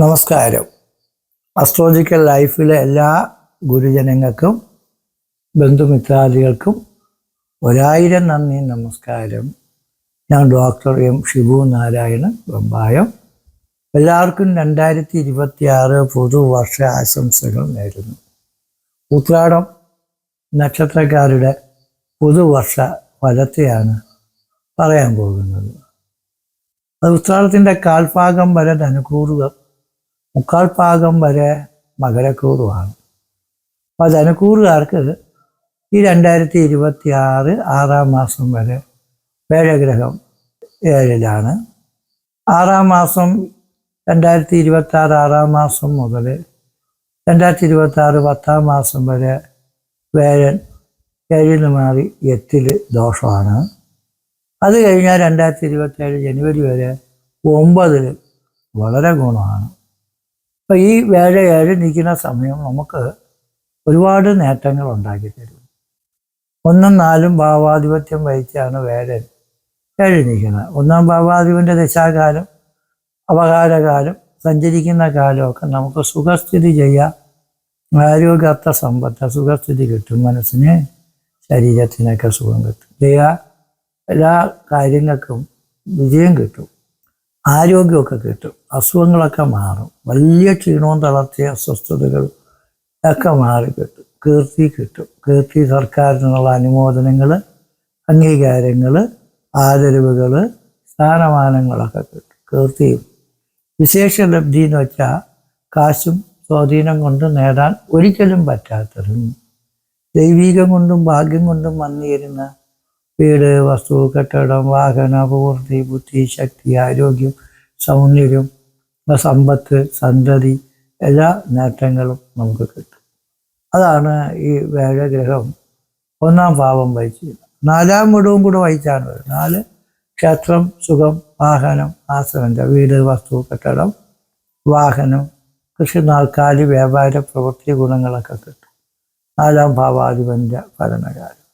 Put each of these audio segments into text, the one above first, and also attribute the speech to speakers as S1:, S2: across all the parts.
S1: നമസ്കാരം. അസ്ട്രോളജിക്കൽ ലൈഫിലെ എല്ലാ ഗുരുജനങ്ങൾക്കും ബന്ധുമിത്രാദികൾക്കും ഒരായിരം നന്ദി നമസ്കാരം. ഞാൻ ഡോക്ടർ എം ഷിബു നാരായണൻ വെമ്പായം എല്ലാവർക്കും രണ്ടായിരത്തി ഇരുപത്തി ആറ് പുതുവർഷ ആശംസകൾ നേരുന്നു. ഉത്രാടം നക്ഷത്രക്കാരുടെ പുതുവർഷ ഫലത്തെയാണ് പറയാൻ പോകുന്നത്. അത് ഉത്രാടത്തിന്റെ കാൽഭാഗം വരെ ധനുക്കൂറുകൾ മുക്കാൽ ഭാഗം വരെ മകരക്കൂറുമാണ് അപ്പോൾ ധനക്കൂറുകാർക്ക് ഈ രണ്ടായിരത്തി ഇരുപത്തി ആറ് ആറാം മാസം വരെ വേഴഗ്രഹം ഏഴിലാണ്. ആറാം മാസം രണ്ടായിരത്തി ഇരുപത്തി ആറ് ആറാം മാസം മുതൽ രണ്ടായിരത്തി ഇരുപത്തി ആറ് പത്താം മാസം വരെ വേഴൻ ഏഴിൽ നിന്ന് മാറി എട്ടിൽ ദോഷമാണ്. അത് കഴിഞ്ഞാൽ രണ്ടായിരത്തി ഇരുപത്തി ഏഴ് ജനുവരി വരെ ഒമ്പതിൽ വളരെ ഗുണമാണ്. അപ്പോൾ ഈ വേഴ ഏഴ് നിൽക്കുന്ന സമയം നമുക്ക് ഒരുപാട് നേട്ടങ്ങൾ ഉണ്ടാക്കി തരും. ഒന്നും നാലും ഭാവാധിപത്യം വഹിച്ചാണ് വേഴൻ ഏഴ് നിൽക്കുന്നത്. ഒന്നാം ഭാവാധിപന്റെ ദശാകാലം അപകാരകാലം സഞ്ചരിക്കുന്ന കാലമൊക്കെ നമുക്ക് സുഖസ്ഥിതി ചെയ്യാം. ആരോഗ്യത്ത സമ്പത്ത് സുഖസ്ഥിതി കിട്ടും. മനസ്സിന് ശരീരത്തിനൊക്കെ സുഖം കിട്ടും. ചെയ്യാ എല്ലാ കാര്യങ്ങൾക്കും വിജയം കിട്ടും. ആരോഗ്യമൊക്കെ കിട്ടും. അസുഖങ്ങളൊക്കെ മാറും. വലിയ ക്ഷീണവും തളർച്ചയും അസ്വസ്ഥതകൾ ഒക്കെ മാറി കിട്ടും. കീർത്തി കിട്ടും. കീർത്തി സർക്കാരിൽ നിന്നുള്ള അനുമോദനങ്ങൾ അംഗീകാരങ്ങൾ ആദരവുകൾ സ്ഥാനമാനങ്ങളൊക്കെ കിട്ടും. കീർത്തിയും വിശേഷ ലബ്ധി എന്ന് വെച്ചാൽ കാശും സ്വാധീനം കൊണ്ട് നേടാൻ ഒരിക്കലും പറ്റാത്തതും ദൈവീകം കൊണ്ടും ഭാഗ്യം കൊണ്ടും വന്നിരുന്ന വീട് വസ്തു കെട്ടിടം വാഹന പൂർത്തി ബുദ്ധി ശക്തി ആരോഗ്യം സൗന്ദര്യം സമ്പത്ത് സന്തതി എല്ലാ നേട്ടങ്ങളും നമുക്ക് കിട്ടും. അതാണ് ഈ വേഴഗ്രഹം ഒന്നാം ഭാവം വഹിച്ചിരുന്നത് നാലാം വീടവും കൂടെ വഹിച്ചാണ് വരുന്നത്. നാല് ക്ഷേത്രം സുഖം വാഹനം ആശ്രമന്റെ വീട് വസ്തു കെട്ടിടം വാഹനം കൃഷി നാൽക്കാലി വ്യാപാര പ്രവൃത്തി ഗുണങ്ങളൊക്കെ കിട്ടും. നാലാം ഭാവാധിപന്റെ ഭരണകാലം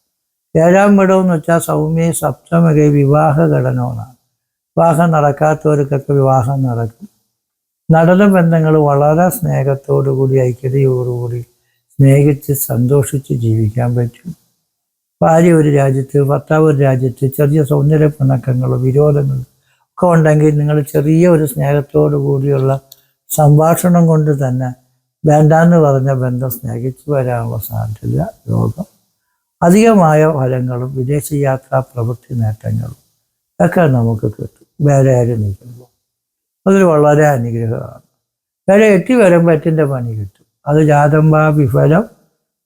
S1: ഏഴാം ഇടം എന്ന് വെച്ചാൽ സൗമ്യ സപ്തമിക വിവാഹ ഘടനമാണ്. വിവാഹം നടക്കാത്തവർക്കൊക്കെ വിവാഹം നടക്കും. നടന ബന്ധങ്ങൾ വളരെ സ്നേഹത്തോടുകൂടി ഐക്യതയോടുകൂടി സ്നേഹിച്ച് സന്തോഷിച്ച് ജീവിക്കാൻ പറ്റും. ഭാര്യ ഒരു രാജ്യത്ത് ഭർത്താവ് ഒരു രാജ്യത്ത് ചെറിയ സൗന്ദര്യ പിണക്കങ്ങൾ വിരോധങ്ങൾ ഒക്കെ ഉണ്ടെങ്കിൽ നിങ്ങൾ ചെറിയ ഒരു സ്നേഹത്തോടു കൂടിയുള്ള സംഭാഷണം കൊണ്ട് തന്നെ വേണ്ടാന്ന് പറഞ്ഞ ബന്ധം സ്നേഹിച്ച് വരാനുള്ള സാധ്യത യോഗം അധികമായ ഫലങ്ങളും വിദേശ യാത്രാ പ്രവൃത്തി നേട്ടങ്ങളും ഒക്കെ നമുക്ക് കിട്ടും. വേറെ ആരും നിൽക്കുമ്പോൾ. അതിൽ വളരെ അനുഗ്രഹമാണ്. വേറെ എട്ടി വരം പറ്റിന്റെ പണി കിട്ടും. അത് ജാതമ്പാ വിഫലം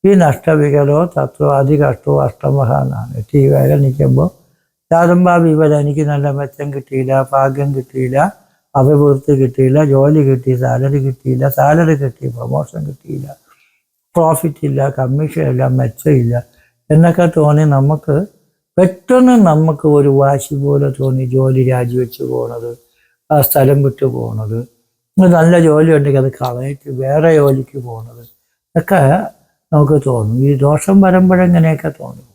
S1: ഈ നഷ്ടവികലോ തത്വോ അതികഷ്ടോ കഷ്ടോ എന്നാണ് എട്ടി വേറെ നിൽക്കുമ്പോൾ ജാതമ്പാ വിഫലം എനിക്ക് നല്ല മെച്ചം കിട്ടിയില്ല ഭാഗ്യം കിട്ടിയില്ല അഭിവൃദ്ധി കിട്ടിയില്ല ജോലി കിട്ടി സാലറി കിട്ടിയില്ല സാലറി കിട്ടി പ്രൊമോഷൻ കിട്ടിയില്ല പ്രോഫിറ്റ് ഇല്ല കമ്മീഷൻ ഇല്ല. മെച്ചമില്ല എന്നൊക്കെ തോന്നി നമുക്ക് പെട്ടെന്ന് നമുക്ക് ഒരു വാശി പോലെ തോന്നി ജോലി രാജിവെച്ച് പോണത് ആ സ്ഥലം വിട്ടു പോണത്. നല്ല ജോലി ഉണ്ടെങ്കിൽ അത് കളയിട്ട് വേറെ ജോലിക്ക് പോണത്. ഒക്കെ നമുക്ക് തോന്നും. ഈ ദോഷം വരുമ്പോഴെങ്ങനെയൊക്കെ തോന്നും.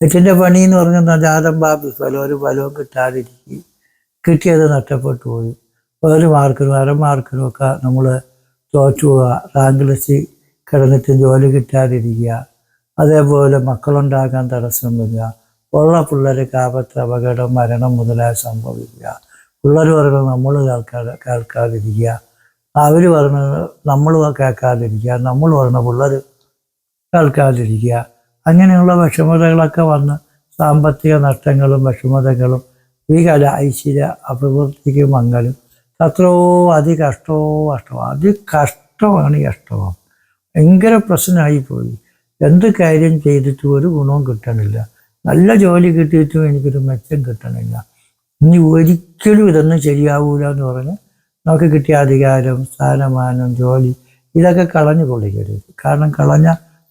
S1: എട്ടിന്റെ പണി എന്ന് പറഞ്ഞാൽ ജാതം ബാബി ഒരു ഫലവും കിട്ടാതിരിക്കും കിട്ടിയത് നഷ്ടപ്പെട്ടു പോയി. ഒരു മാർക്കിനും അര മാർക്കിനും ഒക്കെ നമ്മൾ തോറ്റു പോവുക റാങ്ക് ലിസ്റ്റ് കിടന്നിട്ട് ജോലി കിട്ടാതിരിക്കുക. അതേപോലെ മക്കളുണ്ടാക്കാൻ തടസ്സം വരിക. ഉള്ള പിള്ളേർക്ക് ആപത്ത് അപകടം മരണം മുതലായ സംഭവിക്കുക പിള്ളേർ പറഞ്ഞത് നമ്മൾ കേൾക്കാതെ കേൾക്കാതിരിക്കുക. അവർ പറഞ്ഞത് നമ്മൾ കേൾക്കാതിരിക്കുക. നമ്മൾ പറഞ്ഞ പിള്ളേർ കേൾക്കാതിരിക്കുക. അങ്ങനെയുള്ള വിഷമതകളൊക്കെ വന്ന് സാമ്പത്തിക നഷ്ടങ്ങളും വിഷമതകളും ഈ കല ഐശ്വര്യ അഭിവൃദ്ധിക്ക് മങ്ങലും. അത്രയോ അതി അതികഷ്ടമോ അതി കഷ്ടമാണ് ഈ കഷ്ടവും ഭയങ്കര പ്രശ്നമായിപ്പോയി. എന്ത് കാര്യം ചെയ്തിട്ടും ഒരു ഗുണവും കിട്ടണില്ല. നല്ല ജോലി കിട്ടിയിട്ടും എനിക്കൊരു മെച്ചം കിട്ടണില്ല. ഇനി ഒരിക്കലും ഇതൊന്നും ശരിയാവൂല എന്ന് പറഞ്ഞ് നമുക്ക് കിട്ടിയ അധികാരം സ്ഥാനമാനം ജോലി ഇതൊക്കെ കളഞ്ഞു കൊള്ളിക്കരുത് കാരണം കളഞ്ഞ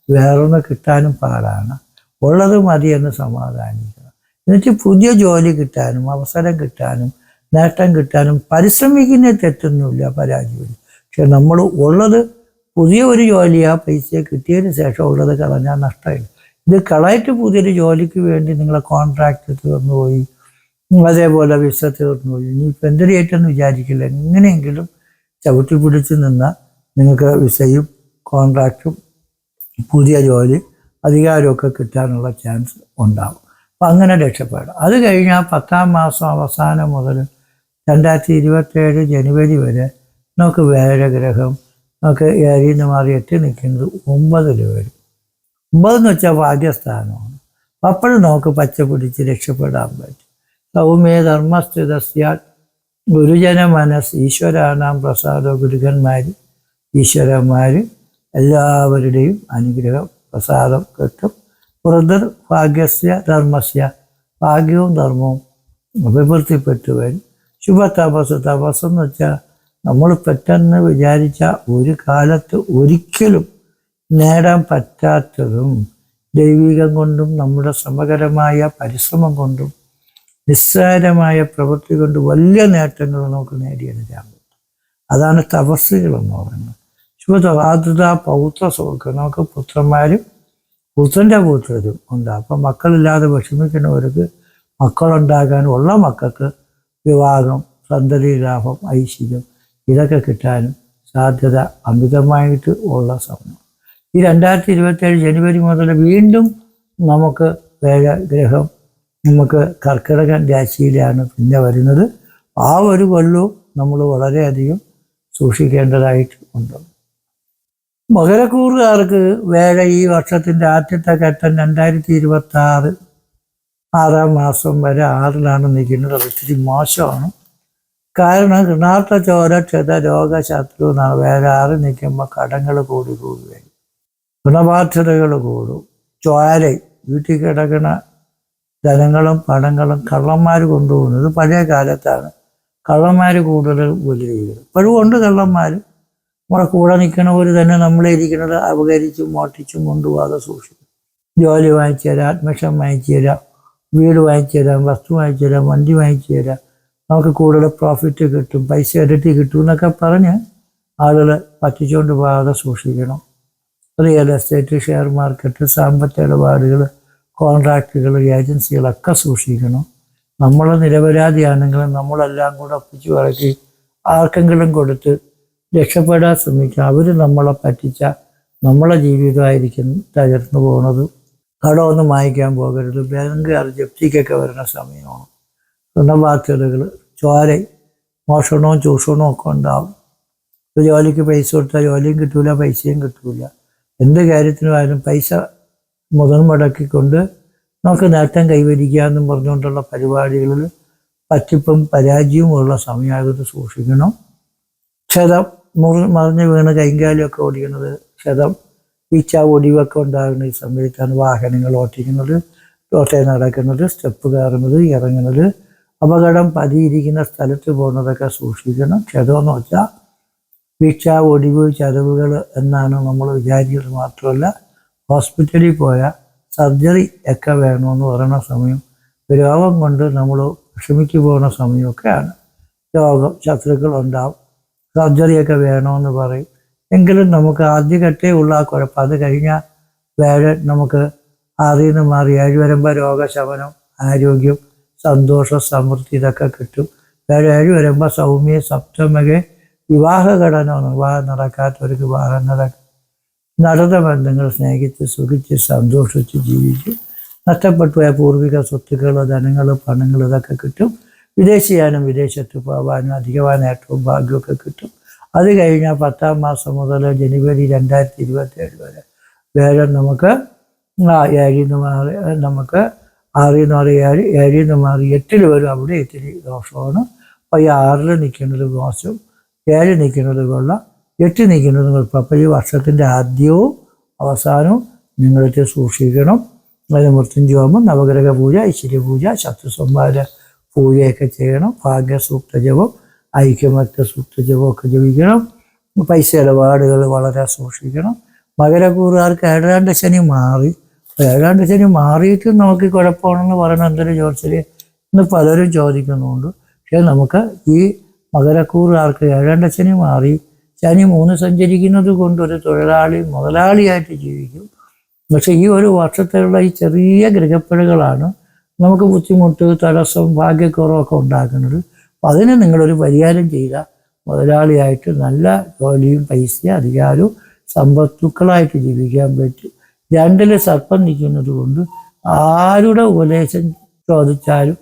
S1: വേറൊന്ന് കിട്ടാനും പാടാണ്. ഉള്ളത് മതി എന്ന് സമാധാനിക്കണം എന്നിട്ട് പുതിയ ജോലി കിട്ടാനും അവസരം കിട്ടാനും നേട്ടം കിട്ടാനും പരിശ്രമിക്കുന്ന തെറ്റൊന്നുമില്ല പരാജയമില്ല. പക്ഷെ നമ്മൾ ഉള്ളത് പുതിയ ഒരു ജോലി ആ പൈസ കിട്ടിയതിന് ശേഷം ഉള്ളത് കളഞ്ഞാൽ നഷ്ടമില്ല ഇത് കളയിട്ട് പുതിയൊരു ജോലിക്ക് വേണ്ടി നിങ്ങളെ കോൺട്രാക്റ്റ് തീർന്നു പോയി. അതേപോലെ വിസ തീർന്നു പോയി. ഇനിയിപ്പോൾ എന്തൊരു ഏറ്റെന്ന് വിചാരിക്കില്ല. എങ്ങനെയെങ്കിലും ചവിട്ടി പിടിച്ച് നിന്ന നിങ്ങൾക്ക് വിസയും കോൺട്രാക്റ്റും പുതിയ ജോലി അധികാരമൊക്കെ കിട്ടാനുള്ള ചാൻസ് ഉണ്ടാവും. അപ്പം അങ്ങനെ രക്ഷപ്പെടും. അത് കഴിഞ്ഞാൽ പത്താം മാസം അവസാനം മുതൽ രണ്ടായിരത്തി ഇരുപത്തേഴ് ജനുവരി വരെ നമുക്ക് വേഴഗ്രഹം നമുക്ക് ഏഴിൽ നിന്ന് മാറി എട്ടി നിൽക്കുന്നത് ഒമ്പതിൽ വരും. ഒമ്പതെന്ന് വെച്ചാൽ ഭാഗ്യസ്ഥാനമാണ്. അപ്പോഴും നമുക്ക് പച്ച പിടിച്ച് രക്ഷപ്പെടാൻ പറ്റും. സൗമ്യ ധർമ്മസ്ഥിതസ്യാൽ ഗുരുജന മനസ് ഈശ്വരാനാം പ്രസാദ ഗുരുക്കന്മാർ ഈശ്വരന്മാർ എല്ലാവരുടെയും അനുഗ്രഹം പ്രസാദം കിട്ടും. വൃദ്ധർ ഭാഗ്യസ്യ ധർമ്മസ്യ. ഭാഗ്യവും ധർമ്മവും അഭിവൃദ്ധിപ്പെട്ടു വരും ശുഭ തപസ് തപസ് എന്ന് വെച്ചാൽ നമ്മൾ പെട്ടെന്ന് വിചാരിച്ച ഒരു കാലത്ത് ഒരിക്കലും നേടാൻ പറ്റാത്തതും ദൈവികം കൊണ്ടും നമ്മുടെ സമഗരമായ പരിശ്രമം കൊണ്ടും നിസ്സാരമായ പ്രവൃത്തി കൊണ്ട് വലിയ നേട്ടങ്ങൾ നമുക്ക് നേടിയെടുക്കാൻ പറ്റും. അതാണ് തപസ്സുകൾ എന്ന് പറയുന്നത്. ശുഭതവാതുത പൗത്ര സുഖം നമുക്ക് പുത്രന്മാരും പുത്രന്റെ പുത്രരും ഉണ്ട്. അപ്പം മക്കളില്ലാതെ വിഷമിക്കുന്നവർക്ക് മക്കളുണ്ടാകാൻ ഉള്ള മക്കൾക്ക് വിവാഹം സന്തതി ലാഭം ഐശ്വര്യം ഇതൊക്കെ കിട്ടാനും സാധ്യത അമിതമായിട്ട് ഉള്ള സമയം. ഈ രണ്ടായിരത്തി ഇരുപത്തേഴ് ജനുവരി മുതൽ വീണ്ടും നമുക്ക് വേഗഗ്രഹം നമുക്ക് കർക്കിടകൻ രാശിയിലാണ് പിന്നെ വരുന്നത്. ആ ഒരു കൊല്ലവും നമ്മൾ വളരെയധികം സൂക്ഷിക്കേണ്ടതായിട്ട് ഉണ്ട്. മകരക്കൂറുകാർക്ക് വേഗ ഈ വർഷത്തിന്റെ ആദ്യത്തെ ഘട്ടം രണ്ടായിരത്തി ഇരുപത്തി ആറ് ആറാം മാസം വരെ ആറിലാണ് നിൽക്കുന്നത്. അത് ഇത്തിരി മോശമാണ്. കാരണം കൃണാർത്ഥ ചോര ക്ഷത രോഗശത്രു എന്നാണ് വേറെ ആറ് നിൽക്കുമ്പോൾ കടങ്ങൾ കൂടി കൂടുകയും ഋണബാധ്യതകൾ കൂടും. ചോര വീട്ടിൽ കിടക്കുന്ന ധനങ്ങളും പണങ്ങളും കള്ളന്മാർ കൊണ്ടുപോകുന്നത് പഴയ കാലത്താണ്. കള്ളന്മാർ കൂടുതൽ ചെയ്യുന്നത് ഇപ്പോഴും ഉണ്ട് കള്ളന്മാർ നമ്മുടെ കൂടെ നിൽക്കണവർ തന്നെ നമ്മളെ ഇരിക്കുന്നത് അപകരിച്ചും മോട്ടിച്ചും കൊണ്ടുപോകാതെ സൂക്ഷിക്കും. ജോലി വാങ്ങിച്ചു തരാം അഡ്മിഷൻ വാങ്ങിച്ചു തരാം വീട് വാങ്ങിച്ചു തരാം വസ്തു വാങ്ങിച്ചു തരാം വണ്ടി വാങ്ങിച്ചു തരാം. നമുക്ക് കൂടുതൽ പ്രോഫിറ്റ് കിട്ടും പൈസ ഇരട്ടി കിട്ടും എന്നൊക്കെ പറഞ്ഞ് ആളുകൾ പറ്റിച്ചുകൊണ്ട് പോകാതെ സൂക്ഷിക്കണം. റിയൽ എസ്റ്റേറ്റ് ഷെയർ മാർക്കറ്റ് സാമ്പത്തിക ഇടപാടുകൾ കോൺട്രാക്റ്റുകൾ ഏജൻസികളൊക്കെ സൂക്ഷിക്കണം. നമ്മൾ നിരപരാധിയാണെങ്കിലും നമ്മളെല്ലാം കൂടെ ഒപ്പിച്ച് പറക്കി ആർക്കെങ്കിലും കൊടുത്ത് രക്ഷപ്പെടാൻ ശ്രമിക്കുക അവർ നമ്മളെ പറ്റിച്ച നമ്മളെ ജീവിതമായിരിക്കും തകർന്നു പോകുന്നത് കടമൊന്നും വാങ്ങിക്കാൻ പോകരുത്. ബാങ്ക് ജപ്തിക്കൊക്കെ വരുന്ന സമയമാണ്. ഋണബാധ്യതകൾ ചോര മോഷണവും ചൂഷണവും ഒക്കെ ഉണ്ടാവും. ഒരു ജോലിക്ക് പൈസ കൊടുത്താൽ ജോലിയും കിട്ടൂല പൈസയും കിട്ടൂല. എന്ത് കാര്യത്തിനുമായാലും പൈസ മുതൽ മുടക്കിക്കൊണ്ട് നമുക്ക് നേട്ടം കൈവരിക്കുക എന്നും പറഞ്ഞുകൊണ്ടുള്ള പരിപാടികളിൽ പറ്റിപ്പും പരാജയവുമുള്ള സമയമായത് സൂക്ഷിക്കണം. ക്ഷതം മുറി മറിഞ്ഞ് വീണ് കൈകാലിയൊക്കെ ഓടിക്കുന്നത് ക്ഷതം ഈച്ച ഒടിവൊക്കെ ഉണ്ടാകുന്ന ഈ സമയത്താണ് വാഹനങ്ങൾ ഓട്ടിക്കുന്നത് ഓട്ടയിൽ നടക്കുന്നത് സ്റ്റെപ്പ് കയറുന്നത് ഇറങ്ങുന്നത്. അപകടം പതിയിരിക്കുന്ന സ്ഥലത്ത് പോകുന്നതൊക്കെ സൂക്ഷിക്കണം. ക്ഷതമെന്ന് വെച്ചാൽ വീഴ്ച ഒടിവ് ചതവുകൾ എന്നാണ് നമ്മൾ വിചാരിക്കുന്നത് മാത്രമല്ല ഹോസ്പിറ്റലിൽ പോയാൽ സർജറി ഒക്കെ വേണമെന്ന് പറയുന്ന സമയം രോഗം കൊണ്ട് നമ്മൾ വിഷമിക്ക് പോകുന്ന സമയമൊക്കെയാണ്. രോഗം ശത്രുക്കൾ ഉണ്ടാവും. സർജറിയൊക്കെ വേണമെന്ന് പറയും. എങ്കിലും നമുക്ക് ആദ്യഘട്ടേ ഉള്ള കുഴപ്പം. അത് കഴിഞ്ഞാൽ വേറെ നമുക്ക് ആറിൽ നിന്ന് മാറി ഏഴ് രോഗശമനം ആരോഗ്യം സന്തോഷം സമൃദ്ധി ഇതൊക്കെ കിട്ടും. വേറെ ഏഴ് വരുമ്പോൾ സൗമ്യ സപ്തമകെ വിവാഹ ഘടന വിവാഹം നടക്കാത്തവർക്ക് വിവാഹം നടക്കും നടന്ന ബന്ധങ്ങൾ സ്നേഹിച്ച് സുഖിച്ച് സന്തോഷിച്ച് ജീവിച്ച് നഷ്ടപ്പെട്ടു പോയ പൂർവിക സ്വത്തുക്കൾ ധനങ്ങൾ പണങ്ങൾ ഇതൊക്കെ കിട്ടും. വിദേശിയാനും വിദേശത്ത് പോകാനും അധികമായ നേട്ടവും ഭാഗ്യമൊക്കെ കിട്ടും. അത് കഴിഞ്ഞാൽ പത്താം മാസം മുതൽ ജനുവരി രണ്ടായിരത്തി ഇരുപത്തി ഏഴ് വരെ വേറെ നമുക്ക് ഏഴിൽ നിന്ന് മാറി നമുക്ക് ആറിൽ നിന്ന് മാറി ഏഴ് ഏഴിൽ നിന്ന് മാറി എട്ടിൽ വരും അവിടെ ഇത്തിരി ദോഷമാണ്. അപ്പോൾ ഈ ആറിൽ നിൽക്കുന്നത് ദോഷം ഏഴ് നിൽക്കുന്നത് കൊള്ള എട്ട് നിൽക്കുന്നത് കുഴപ്പം അപ്പോൾ ഈ വർഷത്തിന്റെ ആദ്യവും അവസാനവും നിങ്ങളിട്ട് സൂക്ഷിക്കണം. അതിന് മൃത്യുഞ്ജോമം നവഗ്രഹ പൂജ ഐശ്വര്യ പൂജ ശത്രു സംഹാര പൂജയൊക്കെ ചെയ്യണം. ഭാഗ്യസൂക്ത ജപം ഐക്യമത്യ സൂക്ത ജപമൊക്കെ ജപിക്കണം. പൈസ ഇടപാടുകൾ വളരെ സൂക്ഷിക്കണം. മകരക്കൂറുകാർക്ക് ഏഴാണ്ട് ശനി മാറി. ഏഴാണ്ട് ശരി മാറിയിട്ട് നമുക്ക് കുഴപ്പമാണെന്ന് പറയുന്ന എന്തൊരു ചോദിച്ചാൽ ഇന്ന് പലരും ചോദിക്കുന്നുണ്ട്. പക്ഷേ നമുക്ക് ഈ മകരക്കൂറുകാർക്ക് ഏഴാണ്ട് ശനി മാറി. ശനി മൂന്ന് സഞ്ചരിക്കുന്നത് കൊണ്ട് ഒരു തൊഴിലാളി മുതലാളിയായിട്ട് ജീവിക്കും. പക്ഷേ ഈ ഒരു വർഷത്തിലുള്ള ഈ ചെറിയ ഗ്രഹപ്പിഴകളാണ് നമുക്ക് ബുദ്ധിമുട്ട് തടസ്സം ഭാഗ്യക്കുറവൊക്കെ ഉണ്ടാക്കുന്നത്. അപ്പം അതിന് നിങ്ങളൊരു പരിഹാരം ചെയ്ത മുതലാളിയായിട്ട് നല്ല ജോലിയും പൈസയും അധികാരവും സമ്പത്തുക്കളായിട്ട് ജീവിക്കാൻ പറ്റും രണ്ടിൽ സർപ്പം നിൽക്കുന്നത് കൊണ്ട് ആരുടെ ഉപദേശം ചോദിച്ചാലും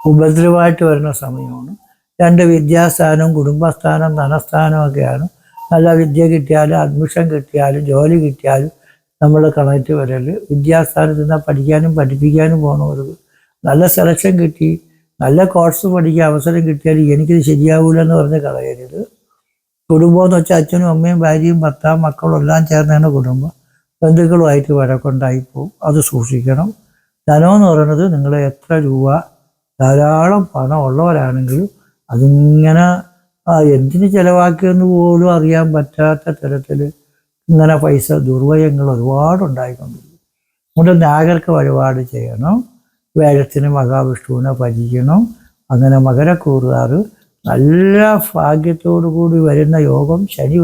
S1: ഉപദ്രവമായിട്ട് വരുന്ന സമയമാണ്. രണ്ട് വിദ്യാസ്ഥാനം കുടുംബസ്ഥാനം ധനസ്ഥാനം ഒക്കെയാണ് നല്ല വിദ്യ കിട്ടിയാലും അഡ്മിഷൻ കിട്ടിയാലും ജോലി കിട്ടിയാലും നമ്മൾ കണക്റ്റ് വരൽ. വിദ്യാസ്ഥാനത്ത് നിന്ന് പഠിക്കാനും പഠിപ്പിക്കാനും പോകുന്നവർക്ക് നല്ല സെലക്ഷൻ കിട്ടി. നല്ല കോഴ്സ് പഠിക്കാൻ അവസരം കിട്ടിയാൽ എനിക്കിത് ശരിയാവൂല എന്ന് പറഞ്ഞ് കളയരുത്. കുടുംബം എന്ന് വെച്ചാൽ അച്ഛനും അമ്മയും ഭാര്യയും ഭർത്താവും മക്കളും എല്ലാം ചേർന്നാണ് കുടുംബം. ബന്ധുക്കളുമായിട്ട് വഴക്കുണ്ടായി പോകും അത് സൂക്ഷിക്കണം. ധനം എന്ന് പറയുന്നത് നിങ്ങൾ എത്ര രൂപ ധാരാളം പണം ഉള്ളവരാണെങ്കിലും അതിങ്ങനെ എന്തിന് ചിലവാക്കിയെന്ന് പോലും അറിയാൻ പറ്റാത്ത തരത്തിൽ ഇങ്ങനെ പൈസ ദുർവയങ്ങൾ ഒരുപാട് ഉണ്ടായിക്കൊണ്ടിരിക്കും. അതുകൊണ്ട് നാഗർക്ക് വഴിപാട് ചെയ്യണം. വേഴത്തിന് മഹാവിഷ്ണുവിനെ ഭജിക്കണം. അങ്ങനെ മകരക്കൂറുകാർ നല്ല ഭാഗ്യത്തോടു കൂടി വരുന്ന യോഗം ശനി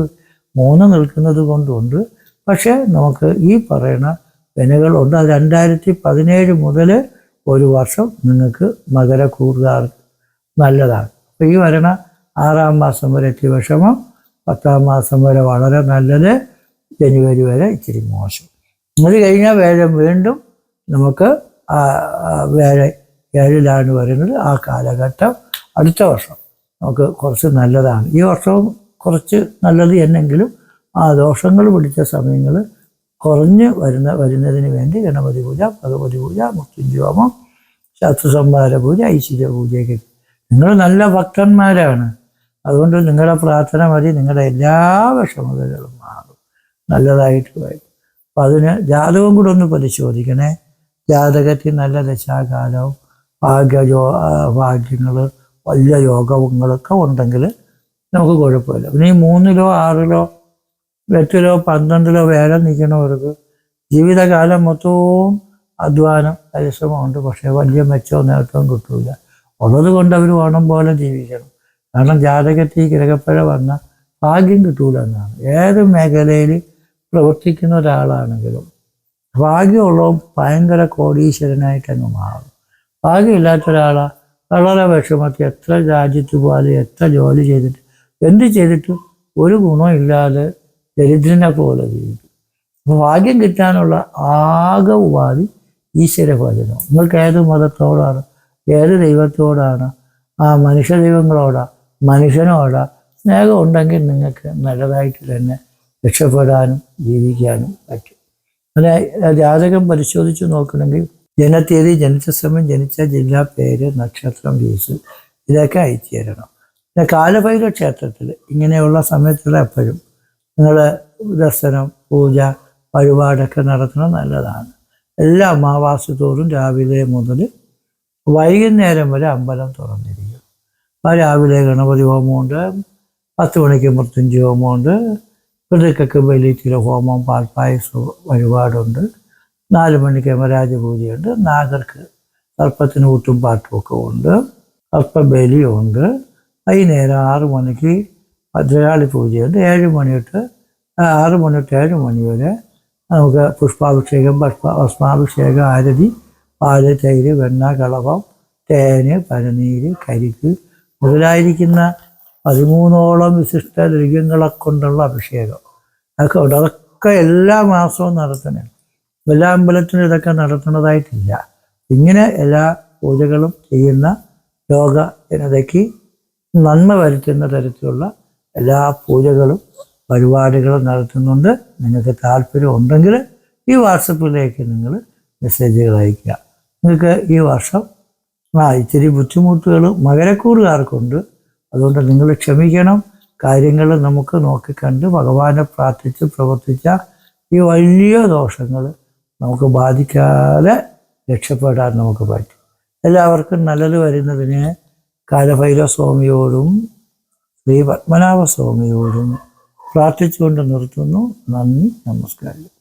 S1: മൂന്ന് നിൽക്കുന്നത് കൊണ്ടുണ്ട്. പക്ഷേ നമുക്ക് ഈ പറയുന്ന വിനകളുണ്ട് അത് രണ്ടായിരത്തി പതിനേഴ് മുതൽ ഒരു വർഷം നിങ്ങൾക്ക് മകരക്കൂറുകാർ നല്ലതാണ്. അപ്പോൾ ഈ വരണ ആറാം മാസം വരെ ഇത്തിരി വിഷമം പത്താം മാസം വരെ വളരെ നല്ലത് ജനുവരി വരെ ഇച്ചിരി മോശം. അത് കഴിഞ്ഞാൽ വേഴം വീണ്ടും നമുക്ക് വേഴ ഏഴിലാണ് വരുന്നത്. ആ കാലഘട്ടം അടുത്ത വർഷം നമുക്ക് കുറച്ച് നല്ലതാണ്. ഈ വർഷവും കുറച്ച് നല്ലത് എന്നെങ്കിലും ആ ദോഷങ്ങൾ പിടിച്ച സമയങ്ങൾ കുറഞ്ഞ് വരുന്ന വരുന്നതിന് വേണ്ടി ഗണപതി പൂജ ഭഗവതി പൂജ മൃത്യുഞ്ജോമം ശത്രുസംഹാര പൂജ ഐശ്വര്യ പൂജയൊക്കെ. നിങ്ങൾ നല്ല ഭക്തന്മാരാണ്. അതുകൊണ്ട് നിങ്ങളുടെ പ്രാർത്ഥന മതി. നിങ്ങളുടെ എല്ലാ വിഷമതകളും മാറും. നല്ലതായിട്ട് വരും അപ്പം അതിന് ജാതകം കൂടെ ഒന്ന് പരിശോധിക്കണേ. ജാതകത്തിൽ നല്ല ദശാകാലവും ഭാഗ്യജോ ഭാഗ്യങ്ങൾ വലിയ യോഗങ്ങളൊക്കെ ഉണ്ടെങ്കിൽ നമുക്ക് കുഴപ്പമില്ല. പിന്നെ ഈ മൂന്നിലോ ആറിലോ എട്ടിലോ പന്ത്രണ്ടിലോ വേല നിൽക്കുന്നവർക്ക് ജീവിതകാലം മൊത്തവും അധ്വാനം പരിശ്രമമുണ്ട്. പക്ഷേ വലിയ മെച്ചവും നേട്ടവും കിട്ടൂല. ഉള്ളത് കൊണ്ട് അവർ ഓണം പോലെ ജീവിക്കണം. കാരണം ജാതകത്തിൽ ഗ്രഹപ്പഴ വന്ന ഭാഗ്യം കിട്ടൂല എന്നാണ്. ഏത് മേഖലയിൽ പ്രവർത്തിക്കുന്ന ഒരാളാണെങ്കിലും ഭാഗ്യമുള്ളവൻ ഭയങ്കര കോടീശ്വരനായിട്ട് അങ്ങ് മാറും. ഭാഗ്യമില്ലാത്ത ഒരാളാ വളരെ വിഷമത്തിൽ എത്ര രാജ്യത്ത് പോയാലും എത്ര ജോലി ചെയ്തിട്ട് എന്ത് ചെയ്തിട്ടും ഒരു ഗുണമില്ലാതെ ദരിദ്രനെ പോലെ ജീവിക്കും ഭാഗ്യം കിട്ടാനുള്ള ആകെ ഉപാധി ഈശ്വര ഭജനം. നിങ്ങൾക്ക് ഏത് മതത്തോടാണ് ഏത് ദൈവത്തോടാണ് ആ മനുഷ്യ ദൈവങ്ങളോടാ മനുഷ്യനോടാ സ്നേഹം ഉണ്ടെങ്കിൽ നിങ്ങൾക്ക് നല്ലതായിട്ട് തന്നെ രക്ഷപ്പെടാനും ജീവിക്കാനും പറ്റും. അല്ലെ ജാതകം പരിശോധിച്ച് നോക്കണമെങ്കിൽ ജനത്തീയതി ജനിച്ച സമയം ജനിച്ച ജില്ലാ പേര് നക്ഷത്രം വീസ് ഇതൊക്കെ അയച്ചു തരണം. പിന്നെ കാലഭൈരവ ക്ഷേത്രത്തിൽ ഇങ്ങനെയുള്ള സമയത്തുള്ള എപ്പോഴും നിങ്ങൾ ദർശനം പൂജ വഴിപാടൊക്കെ നടത്തുന്നത് നല്ലതാണ്. എല്ലാ അമാവാസി രാവിലെ മുതൽ വൈകുന്നേരം വരെ അമ്പലം തുറന്നിരിക്കും. രാവിലെ ഗണപതി ഹോമമുണ്ട് പത്ത് മണിക്ക് മൃത്യുഞ്ചി ഹോമമുണ്ട് പിതൃക്കൊക്കെ ബലിച്ചില ഹോമം പാൽപ്പായസ വഴിപാടുണ്ട് നാല് മണിക്ക് യമരാജ പൂജയുണ്ട് നാഗർക്ക് സർപ്പത്തിന് ഊട്ടും പാട്ടുമൊക്കെ ഉണ്ട് സർപ്പബലിയുണ്ട്. വൈകുന്നേരം ആറ് മണിക്ക് ഭദ്രകാളി പൂജയുണ്ട് ഏഴ് മണി തൊട്ട് ആറ് മണി തൊട്ട് ഏഴ് മണി വരെ നമുക്ക് പുഷ്പാഭിഷേകം ഭസ്മ ഭസ്മാഭിഷേകം ആരതി പാൽ തൈര് വെണ്ണ കളവം തേന് പനനീര് കരിക്ക് മുതലായിരിക്കുന്ന പതിമൂന്നോളം വിശിഷ്ട ദ്രവ്യങ്ങളെ കൊണ്ടുള്ള അഭിഷേകം. അതൊക്കെ ഉണ്ട്. അതൊക്കെ എല്ലാ മാസവും നടത്തണം എല്ലാ അമ്പലത്തിനും ഇതൊക്കെ നടത്തുന്നതായിട്ടില്ല. ഇങ്ങനെ എല്ലാ പൂജകളും ചെയ്യുന്ന ലോക ജനതയ്ക്ക് നന്മ വരുത്തുന്ന തരത്തിലുള്ള എല്ലാ പൂജകളും പരിപാടികളും നടത്തുന്നുണ്ട്. നിങ്ങൾക്ക് താല്പര്യം ഉണ്ടെങ്കിൽ ഈ വാട്സപ്പിലേക്ക് നിങ്ങൾ മെസ്സേജുകൾ അയയ്ക്കുക. നിങ്ങൾക്ക് ഈ വർഷം ആ ഇച്ചിരി ബുദ്ധിമുട്ടുകൾ മകരക്കൂറുകാർക്കുണ്ട്. അതുകൊണ്ട് നിങ്ങൾ ക്ഷമിക്കണം. കാര്യങ്ങൾ നമുക്ക് നോക്കിക്കണ്ട് ഭഗവാനെ പ്രാർത്ഥിച്ച് പ്രവർത്തിച്ച ഈ വലിയ ദോഷങ്ങൾ നമുക്ക് ബാധിക്കാതെ രക്ഷപ്പെടാൻ നമുക്ക് പറ്റും. എല്ലാവർക്കും നല്ലത് വരുന്നതിന് കാലഭൈരവ സ്വാമിയോടും ശ്രീ പത്മനാഭസ്വാമിയോടും പ്രാർത്ഥിച്ചുകൊണ്ട് നിർത്തുന്നു. നന്ദി നമസ്കാരം.